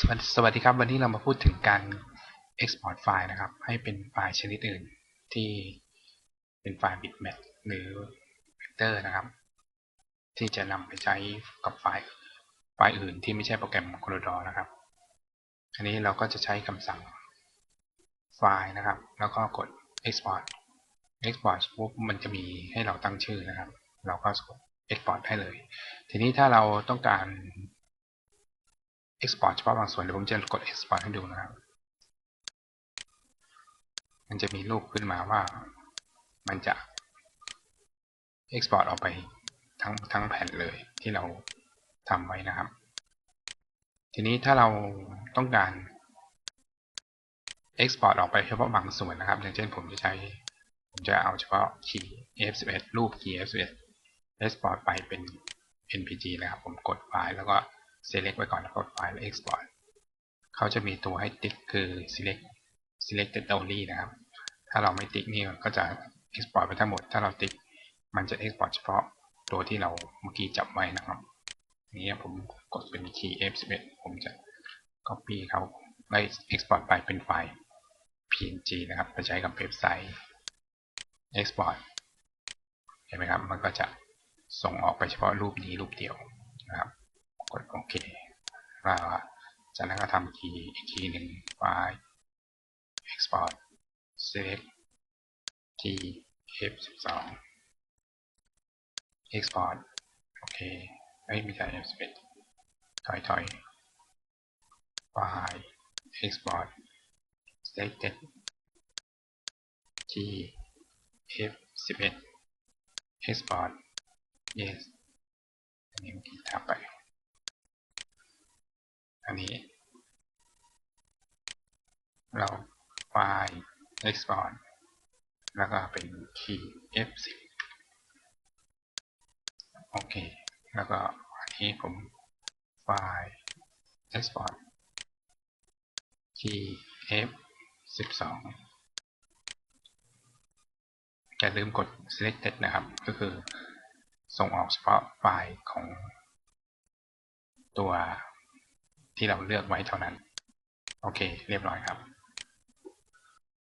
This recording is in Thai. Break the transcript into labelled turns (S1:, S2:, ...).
S1: สวัสดีสวัสดีครับ วันนี้เรามาพูดถึงการ export ไฟล์นะครับ ให้เป็นไฟล์ชนิดอื่นที่เป็นไฟล์ bitmap หรือ vector นะครับ ที่จะนำไปใช้กับไฟล์ไฟล์อื่นที่ไม่ใช่โปรแกรม Corridor นะครับ อันนี้เราก็จะใช้คำสั่งไฟล์นะครับ แล้วก็กด export export ปุ๊บมันจะมีให้เราตั้งชื่อนะครับ เราก็กด export ได้เลย ทีนี้ถ้าเราต้องการ export เฉพาะบางส่วนเดี๋ยวผมจะกด export ให้ดูนะครับ มันจะมีรูปขึ้นมาว่า มันจะ export ออกไปทั้งทั้งแผ่นเลยที่เราทำไว้นะครับ ทีนี้ถ้าเราต้องการ export ออกไปเฉพาะบางส่วนนะครับ อย่างเช่นผมจะใช้ ผมจะเอาเฉพาะ key f11 รูป key f11 export ไปเป็น npg นะครับ ผมกดไฟล์แล้วก็ select ไว้ก่อนแล้วกดไฟล์แล้ว export เขาจะมีตัวให้ติ๊กคือ select selected only นะครับ ถ้าเราไม่ติ๊กนี่มันก็จะ export ไปทั้งหมด ถ้าเราติ๊กมันจะ export เฉพาะตัวที่เราเมื่อกี้จับไว้นะครับ นี้ผมกดเป็น key f11 ผมจะ copy เขาได้ export ไปเป็นไฟล์ png นะครับไปใช้กับเว็บไซต์ export เห็นไหมครับ มันก็จะส่งออกไปเฉพาะรูปนี้รูปเดียว ดโอเคว่าจากนั้นก็ทำคีย์อีกคีหนึ่งไฟล์ export select t f12 export โอเคไม่มีใช่ f11 ถอยถอยไฟล์ export selected t f11 export yes อันนี้เมื่อกี้ทับไป อันนี้ เราไฟล์ export แล้วก็เป็น key f10 โอเค แล้วก็อันนี้ผมไฟล์ export key f12 อย่าลืมกด selected นะครับ ก็คือส่งออกเฉพาะไฟล์ของตัว ที่เราเลือกไว้เท่านั้น โอเค เรียบร้อยครับ